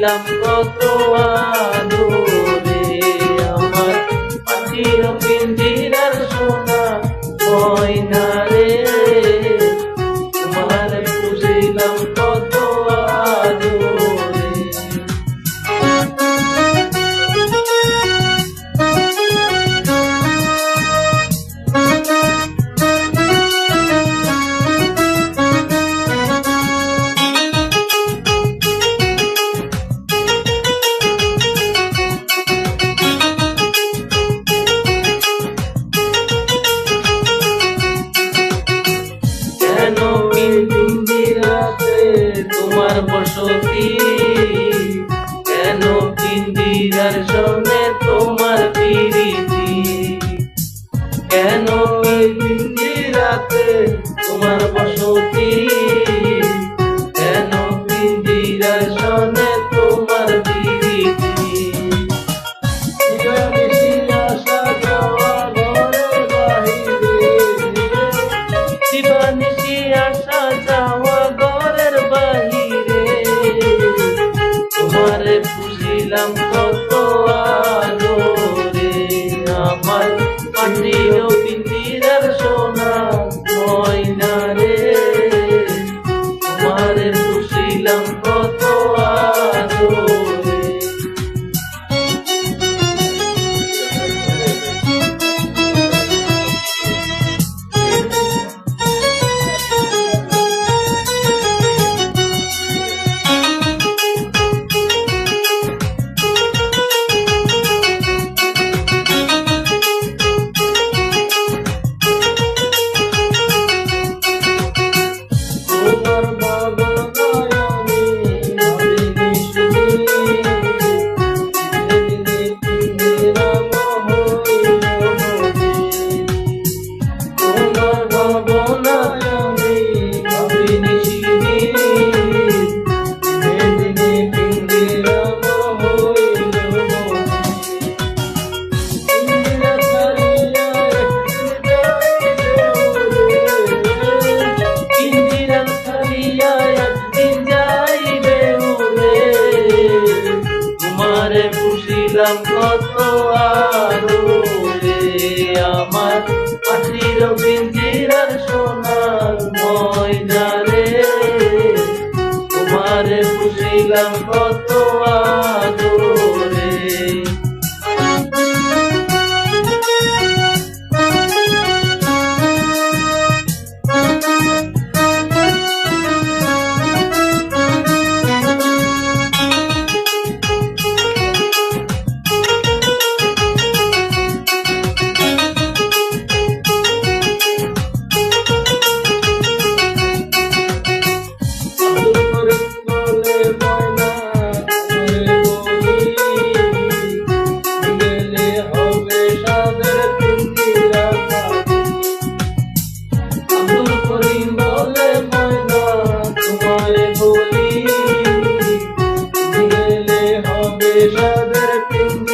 ছিলাম কত আদরে আমার পাখির তোমার কত let it be.